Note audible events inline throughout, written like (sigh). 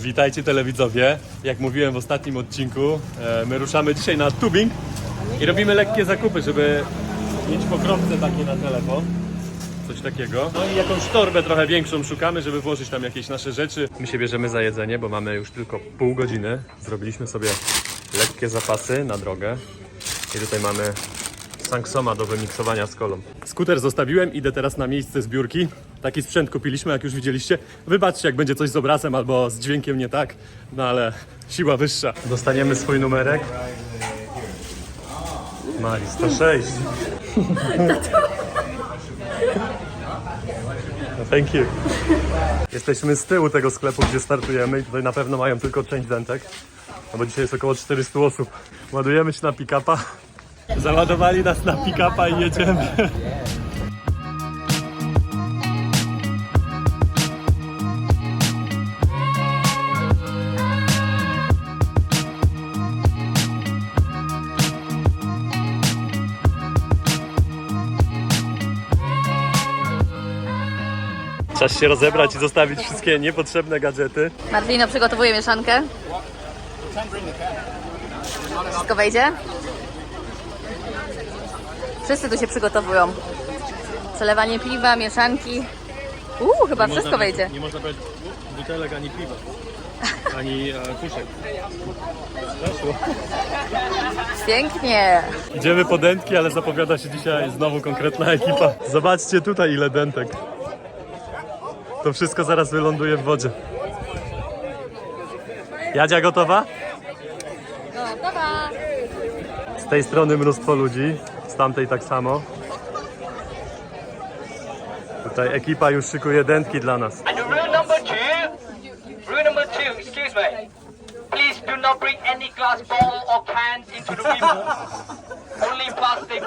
Witajcie telewidzowie. Jak mówiłem w ostatnim odcinku, e, my ruszamy dzisiaj na tubing i robimy lekkie zakupy, żeby mieć pokrowce takie na telefon. Coś takiego. No i jakąś torbę trochę większą szukamy, żeby włożyć tam jakieś nasze rzeczy. My się bierzemy za jedzenie, bo mamy już tylko pół godziny. Zrobiliśmy sobie lekkie zapasy na drogę. I tutaj mamy Sanksoma do wymiksowania z kolą. Skuter zostawiłem, idę teraz na miejsce zbiórki. Taki sprzęt kupiliśmy, jak już widzieliście. Wybaczcie, jak będzie coś z obrazem albo z dźwiękiem nie tak, no ale siła wyższa. Dostaniemy swój numerek. Mari, 106. No, thank you. Jesteśmy z tyłu tego sklepu, gdzie startujemy i tutaj na pewno mają tylko część dentek. No bo dzisiaj jest około 400 osób. Ładujemy się na pick-upa. Załadowali nas na pick-upa i jedziemy. Czas się rozebrać i zostawić wszystkie niepotrzebne gadżety. Marlino przygotowuje mieszankę. Wszystko wejdzie? Wszyscy tu się przygotowują. Przelewanie piwa, mieszanki. Uuu, chyba wszystko wejdzie. Nie można brać butelek ani piwa. Ani e, puszek. Weszło. Pięknie. Idziemy po dętki, ale zapowiada się dzisiaj znowu konkretna ekipa. Zobaczcie tutaj ile dętek. To wszystko zaraz wyląduje w wodzie. Jadzia gotowa? Gotowa. Z tej strony mnóstwo ludzi, z tamtej tak samo. Tutaj ekipa już szykuje dętki dla nas. And rule number two, rule number two, excuse me. Please do not bring any glass bottle or cans into the. Only plastic.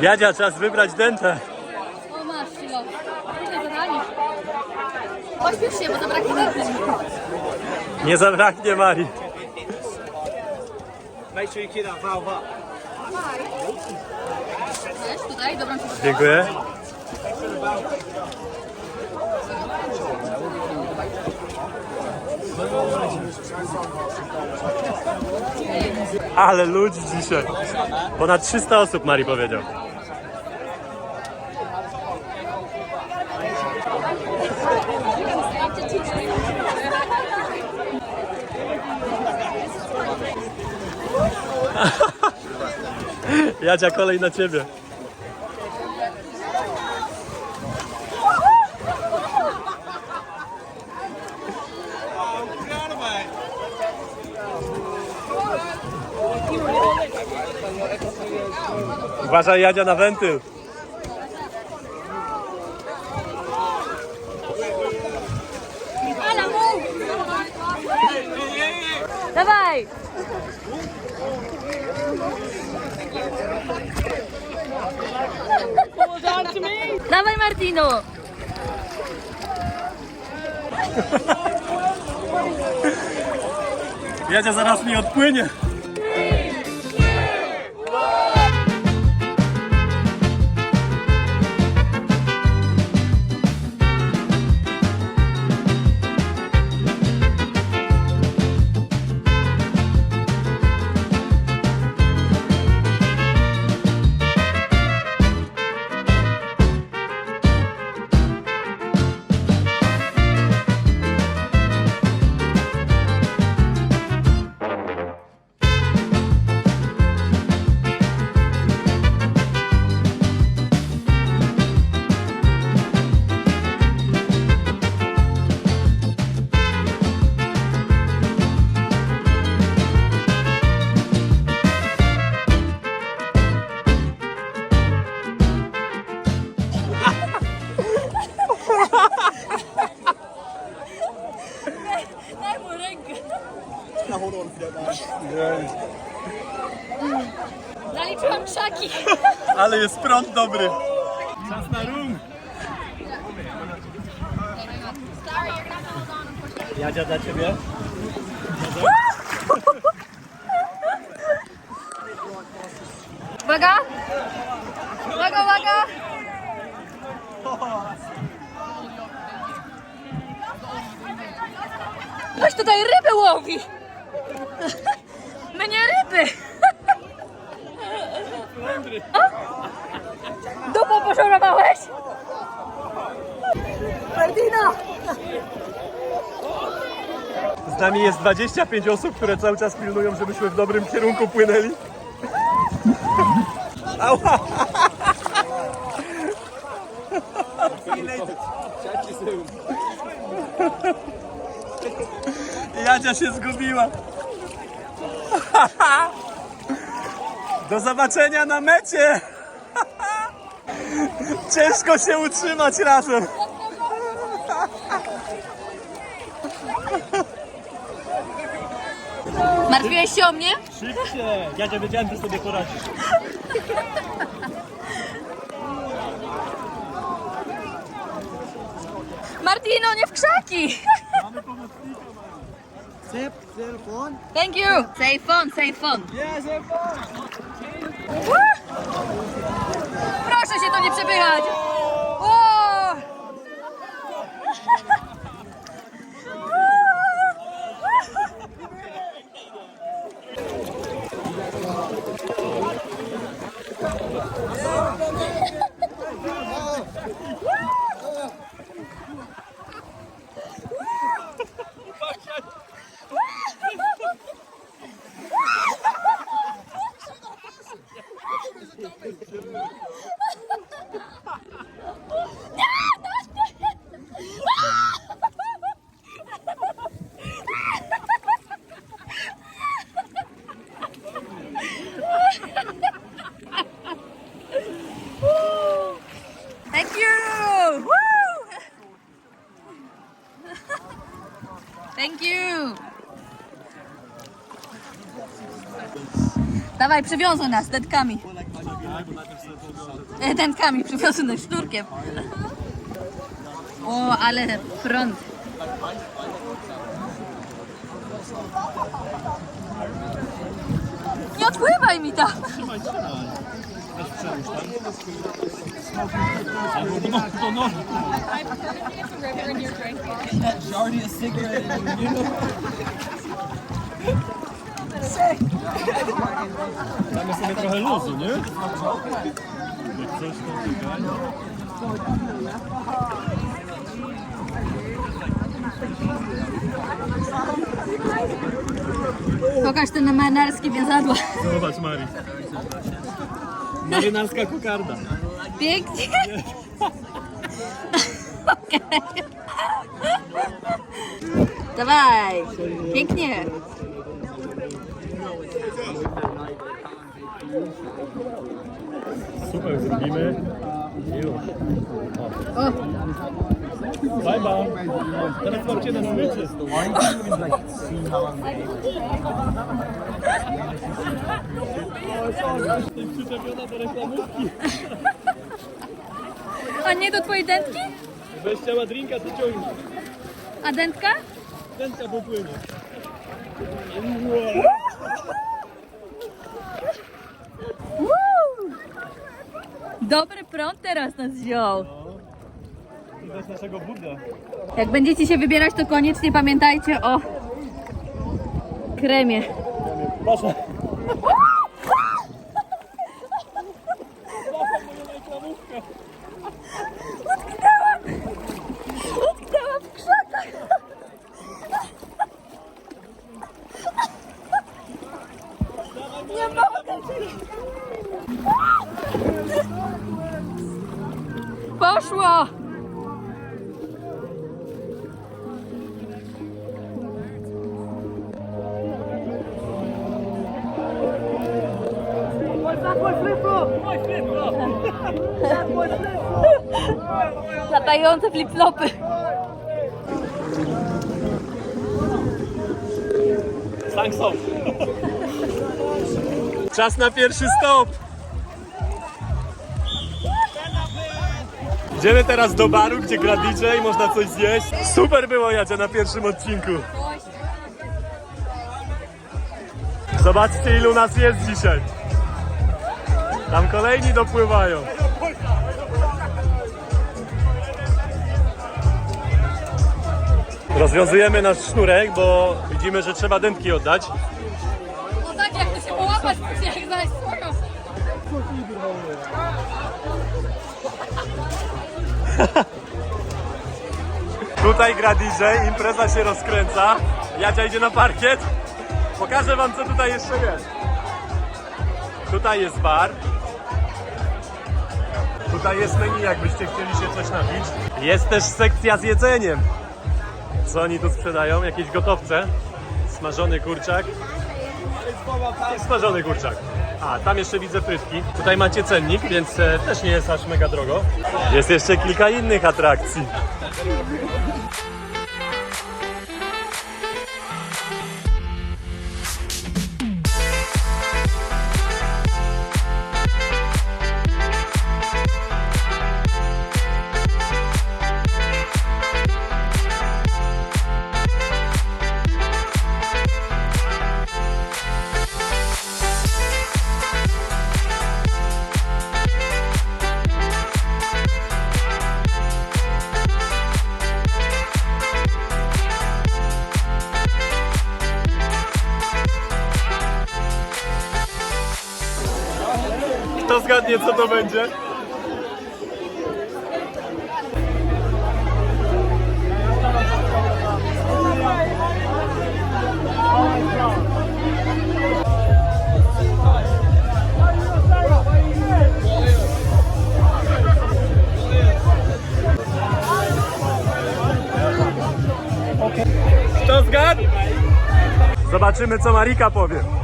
Jadzia, czas wybrać dętę. O masz, Silo. Tutaj zadanie. Pośpiesz się, bo zabraknie wody. Nie zabraknie Marii. Make sure you keep that valve up. Wiesz, tutaj, dobrą ci Dziękuję. Ale ludzi dzisiaj. Ponad 300 osób Mari powiedział. (laughs) Jadzia, kolej na ciebie. Uważaj Jadzia na wentyl. Dawaj! Dawaj Martino! Jadzia zaraz mi odpłynie. Jest prąd dobry. Czas na rum. Jadzia dla ciebie. Uwaga! Uwaga, uwaga! Ktoś tutaj ryby łowi! Mnie ryby! O! Dupą poszorowałeś? Martina! Z nami jest 25 osób, które cały czas pilnują, żebyśmy w dobrym kierunku płynęli. Jadzia się zgubiła. Do zobaczenia na mecie. Ciężko się utrzymać razem. Martwiłeś się o mnie? Szybcie! Jadzia wiedziałem, że sobie poradzisz. Martino, nie w krzaki! Cell phone. Thank you! Save phone, save phone. Yeah, phone. Proszę się to nie przepychać! O! Thank you! Woo! Thank you! Dawaj, przywiązuj nas dętkami. E, Dętkami, przywiązuj nas sznurkiem. O, ale front. Nie odpływaj mi tam! A cigarette in. Damy sobie trochę luzu, nie? Jak coś. Pokaż ten marynarski więzadła. Zobacz, Mari. Marynarska kokarda. Pięknie. Okej. Dawaj. Pięknie. Super, zrobimy. Już. Bye bye. Teraz mam cię na smyczy. Przyczepiona do reklamówki. a nie do twojej dętki? Weź chciała drinka, to ciągnie. A dętka? Dętka popłynie. Woo! Dobry prąd teraz nas wziął. Widać naszego Buddha. Jak będziecie się wybierać, to koniecznie pamiętajcie o kremie. Proszę. Latające flip-flopy. Thanks off. Czas na pierwszy stop. Idziemy teraz do baru, gdzie gra DJ, można coś zjeść. Super było Jadzia na pierwszym odcinku. Zobaczcie ilu nas jest dzisiaj. Tam kolejni dopływają. Rozwiązujemy nasz sznurek, bo widzimy, że trzeba dętki oddać. No tak, jak to się połapać, jak znaleźć swoją. (laughs) Tutaj gra DJ, impreza się rozkręca. Jadzia idzie na parkiet. Pokażę wam, co tutaj jeszcze jest. Tutaj jest bar. Tutaj jest menu, jakbyście chcieli się coś napić. Jest też sekcja z jedzeniem. Co oni tu sprzedają? Jakieś gotowce. Smażony kurczak. Smażony kurczak. A, tam jeszcze widzę frytki. Tutaj macie cennik, więc e, też nie jest aż mega drogo. Jest jeszcze kilka innych atrakcji. Co to będzie? Kto zgadł? Zobaczymy, co Marika powie.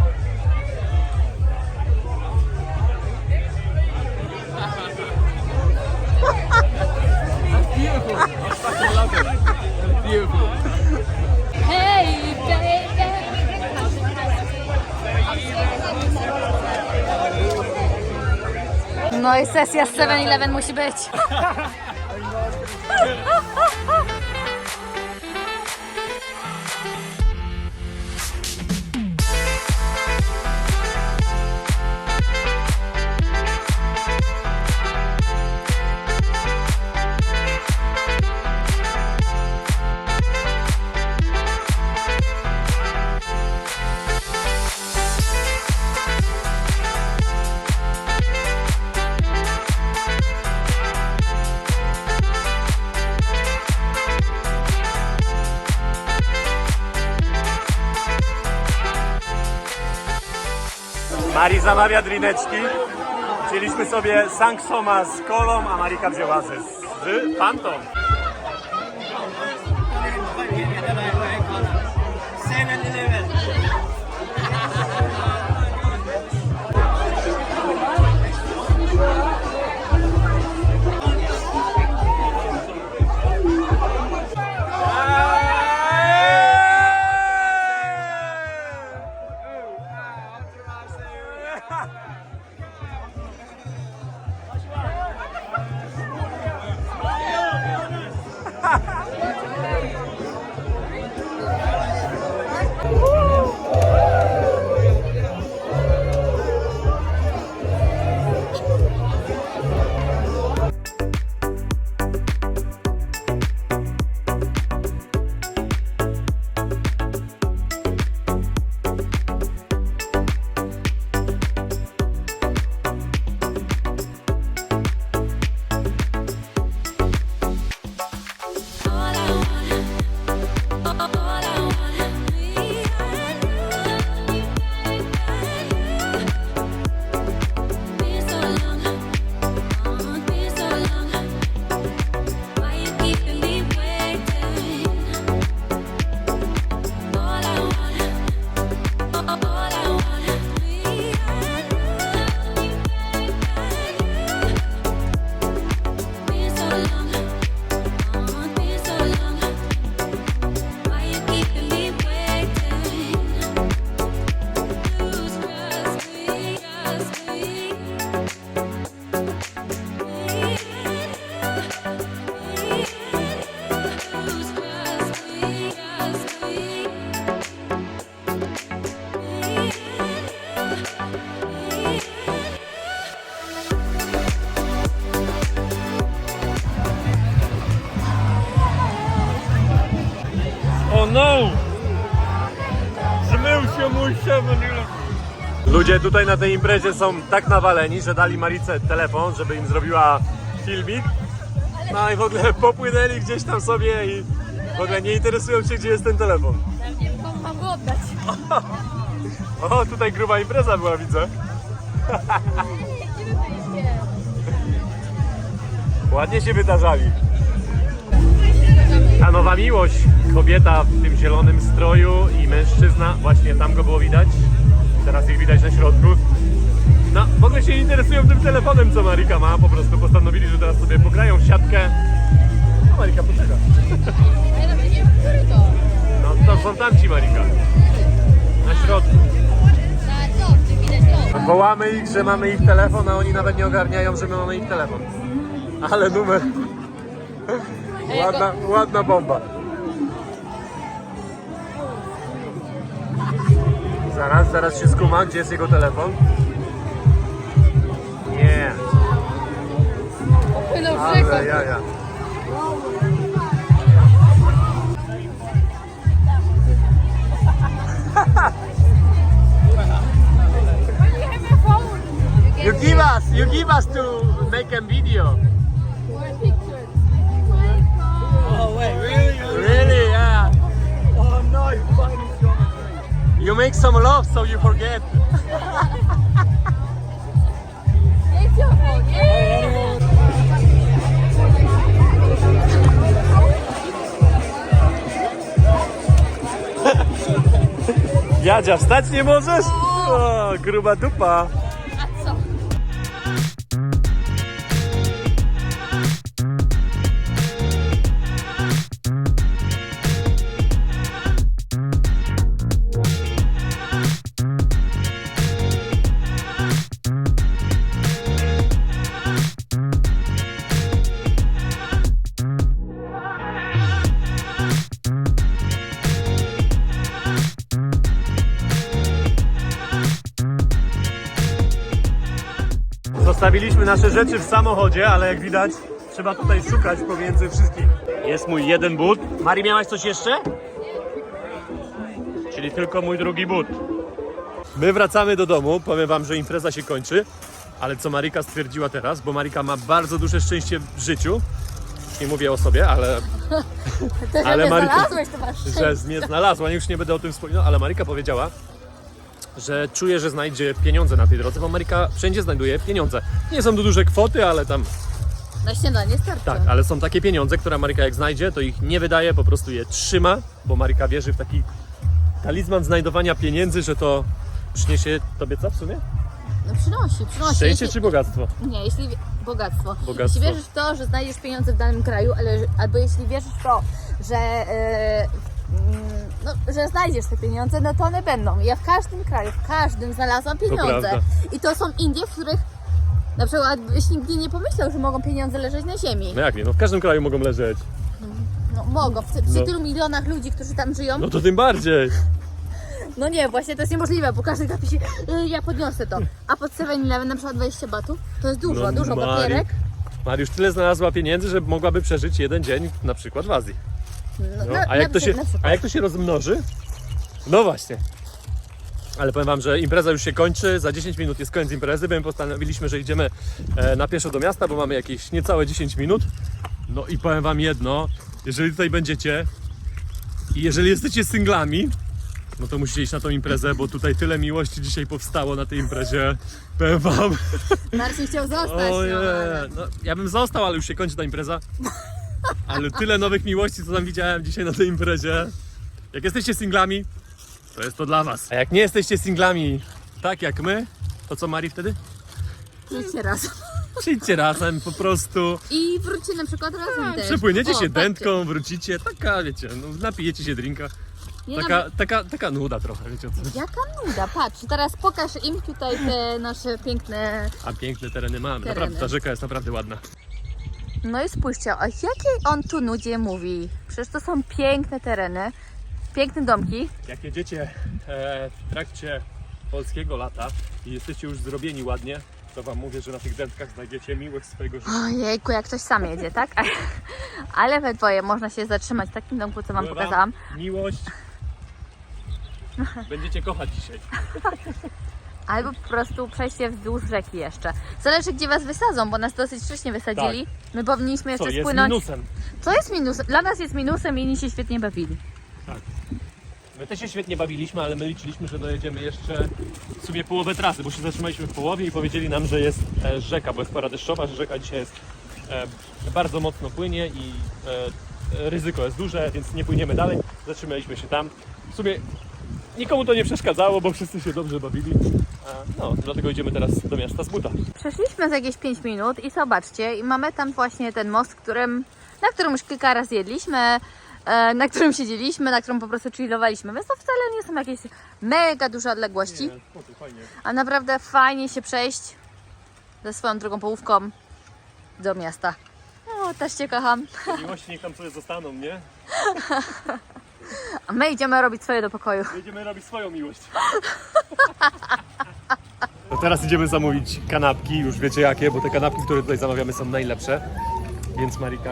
Sesja z 7-Eleven musi być. (laughs) zamawia drineczki. Chcieliśmy sobie Sanksoma z kolą, a Marika wzięła ze z pantą. Seven Eleven. Tutaj na tej imprezie są tak nawaleni, że dali Marice telefon, żeby im zrobiła filmik. No i w ogóle popłynęli gdzieś tam sobie i w ogóle nie interesują się, gdzie jest ten telefon. Mam go oddać. O, tutaj gruba impreza była, widzę. (laughs) Ładnie się wydarzali. Ta nowa miłość, kobieta w tym zielonym stroju i mężczyzna, właśnie tam go było widać. Teraz ich widać na środku. No, w ogóle się interesują tym telefonem, co Marika ma. Po prostu postanowili, że teraz sobie pograją w siatkę. No, Marika, poczeka. Ja nawet nie wiem, który to. No, to są tamci, Marika. Na środku. Wołamy ich, że mamy ich telefon, a oni nawet nie ogarniają, że my mamy ich telefon. Ale numer. Ładna, ładna bomba. Zaraz, zaraz się skuma, gdzie jest jego telefon. Nie, w ale ja, ja. (laughs) You give us, you give us to make a video. Oh, wait, really? Really, You make some love so you forget. Jadzia, wstać nie możesz? O, gruba dupa. Zostawiliśmy nasze rzeczy w samochodzie, ale jak widać, trzeba tutaj szukać pomiędzy wszystkich. Jest mój jeden but. Mari, miałaś coś jeszcze? Czyli tylko mój drugi but. My wracamy do domu. Powiem wam, że impreza się kończy. Ale co Marika stwierdziła teraz, bo Marika ma bardzo duże szczęście w życiu. Nie mówię o sobie, ale (laughs) Ale mnie Marika- znalazłeś, to masz że mnie znalazła. Już nie będę o tym wspominał, ale Marika powiedziała, że czuje, że znajdzie pieniądze na tej drodze, bo Marika wszędzie znajduje pieniądze. Nie są to duże kwoty, ale tam Na śniadanie starczy. tak, ale są takie pieniądze, które Marika jak znajdzie, to ich nie wydaje, po prostu je trzyma, bo Marika wierzy w taki talizman znajdowania pieniędzy, że to przyniesie tobie co w sumie? No przynosi, przynosi. Szczęście Jeśli- czy bogactwo? Nie, jeśli bogactwo. Bogactwo. Jeśli wierzysz w to, że znajdziesz pieniądze w danym kraju, ale, albo jeśli wierzysz w to, że, e, no, że znajdziesz te pieniądze, no to one będą. Ja w każdym kraju, w każdym znalazłam pieniądze. prawda. I to są Indie, w których na przykład byś nigdy nie pomyślał, że mogą pieniądze leżeć na ziemi. No jak nie, no w każdym kraju mogą leżeć. No mogą, przy, przy No. tylu milionach ludzi, którzy tam żyją. No to tym bardziej. No nie, właśnie to jest niemożliwe, bo każdy napisze, y, ja podniosę to. A pod 7-Eleven na przykład 20 batów, to jest dużo, No, dużo Mari- papierek. Mariusz tyle znalazła pieniędzy, że mogłaby przeżyć jeden dzień na przykład w Azji. No, No, a, jak to się, a jak to się rozmnoży? No właśnie. Ale powiem wam, że impreza już się kończy, za 10 minut jest koniec imprezy, więc postanowiliśmy, że idziemy e, na pieszo do miasta, bo mamy jakieś niecałe 10 minut. No i powiem wam jedno, jeżeli tutaj będziecie i jeżeli jesteście singlami, no to musicie iść na tą imprezę, bo tutaj tyle miłości dzisiaj powstało na tej imprezie. Powiem wam. Marcin chciał zostać. Ojej, no, no, ja bym został, ale już się kończy ta impreza. Ale tyle nowych miłości, co tam widziałem dzisiaj na tej imprezie. Jak jesteście singlami, to jest to dla was. A jak nie jesteście singlami tak jak my, to co Mari wtedy? Życie raz. Przyjdźcie razem po prostu. I wróćcie na przykład razem też. Przepłyniecie O, się patrzcie. dętką, wrócicie, taka wiecie, no, napijecie się drinka. Nie Taka, nam- taka, taka nuda trochę, wiecie o co? chodzi. Jaka nuda, patrz, teraz pokaż im tutaj te nasze piękne... A piękne tereny mamy. Tereny. Naprawdę, ta rzeka jest naprawdę ładna. No i spójrzcie, o jakiej on tu nudzie mówi. Przecież to są piękne tereny, piękne domki. Jak jedziecie e, w trakcie polskiego lata i jesteście już zrobieni ładnie, to wam mówię, że na tych dętkach znajdziecie miłość swojego życia. Ojejku, jak ktoś sam jedzie, tak? (laughs) Ale we dwoje można się zatrzymać w takim domku, co wam wam, pokazałam. Miłość (laughs) Będziecie kochać dzisiaj. (laughs) Albo po prostu przejście wzdłuż rzeki jeszcze. Zależy gdzie was wysadzą, bo nas dosyć wcześnie wysadzili. My powinniśmy jeszcze Co jest spłynąć. minusem? Co jest minusem? Dla nas jest minusem i inni się świetnie bawili. My też się świetnie bawiliśmy, ale my liczyliśmy, że dojedziemy jeszcze w sumie połowę trasy, bo się zatrzymaliśmy w połowie i powiedzieli nam, że jest e, rzeka, bo jest pora deszczowa, że rzeka dzisiaj jest e, bardzo mocno płynie i e, ryzyko jest duże, więc nie płyniemy dalej. Zatrzymaliśmy się tam. W sumie nikomu to nie przeszkadzało, bo wszyscy się dobrze bawili. No, dlatego idziemy teraz do miasta z buta. Przeszliśmy za jakieś 5 minut i zobaczcie, i mamy tam właśnie ten most, którym, na którym już kilka razy jedliśmy, e, na którym siedzieliśmy, na którym po prostu chillowaliśmy. Więc to wcale nie są jakieś mega duże odległości, fajnie. a naprawdę fajnie się przejść ze swoją drugą połówką do miasta. O, też Cię kocham. Miłości niech tam sobie zostaną, nie? (laughs) A my idziemy robić swoje do pokoju. Będziemy robić swoją miłość. (laughs) No teraz idziemy zamówić kanapki, już wiecie jakie, bo te kanapki, które tutaj zamawiamy są najlepsze. Więc Marika,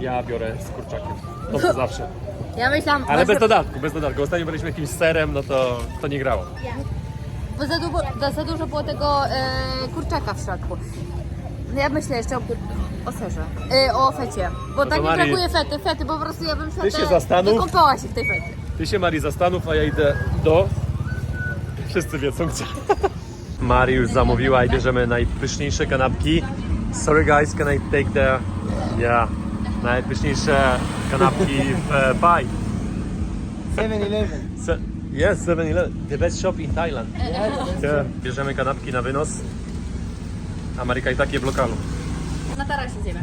ja biorę z kurczakiem. To co zawsze. Ja myślałam, Ale bez dodatku, bez dodatku. Ostatnio byliśmy jakimś serem, no to, to nie grało. Bo za, długo, za, za dużo było tego e, kurczaka w środku. No Ja myślę jeszcze o, o serze, e, o fecie. Bo to tak mi Marii- brakuje fety, fety, po prostu ja bym się zastanów. wykąpała się w tej fecie. Ty się Marii zastanów, a ja idę do... Wszyscy wiedzą gdzie. Mari już zamówiła i bierzemy najpyszniejsze kanapki. Sorry guys, can I take the... Yeah. Najpyszniejsze kanapki w e, Pai. 7-Eleven. Se- Yes, 7-Eleven. The best shop in Thailand. Yeah. Bierzemy kanapki na wynos. Ameryka i takie w lokalu. Na tarasie zjemy.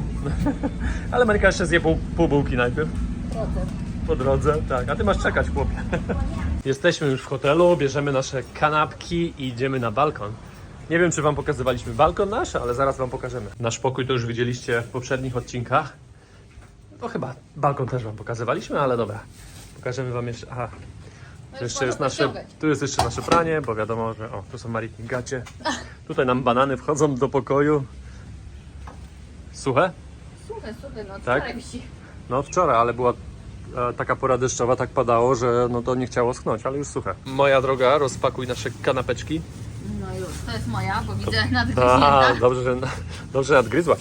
(laughs) Ale Ameryka jeszcze zje pół, pół bułki najpierw. Po drodze, tak. A ty masz czekać, chłopie. Jesteśmy już w hotelu, bierzemy nasze kanapki i idziemy na balkon. Nie wiem, czy wam pokazywaliśmy balkon nasz, ale zaraz wam pokażemy. Nasz pokój to już widzieliście w poprzednich odcinkach. To chyba balkon też wam pokazywaliśmy, ale dobra. Pokażemy wam jeszcze. Aha. Tu jeszcze jest nasze, tu jest jeszcze nasze pranie, bo wiadomo, że o, tu są Mariki gacie. Tutaj nam banany wchodzą do pokoju. Suche? Słuchaj, słuchaj, no Tak? wczoraj wisi. No wczoraj, ale była taka pora deszczowa, tak padało, że no to nie chciało schnąć, ale już suche. Moja droga, rozpakuj nasze kanapeczki. No już, to jest moja, bo widzę A, nadgryzięta. dobrze, że, dobrze, że nadgryzłaś.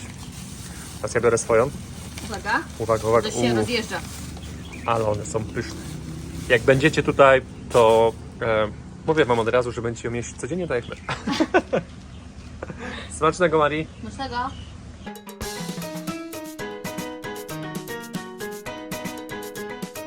Teraz ja biorę swoją. Uwaga, Uwaga, uwaga. to się Uuu, rozjeżdża. ale one są pyszne. Jak będziecie tutaj, to e, mówię wam od razu, że będziecie ją jeść codziennie tak jak my. (laughs) Smacznego, Marii. Smacznego.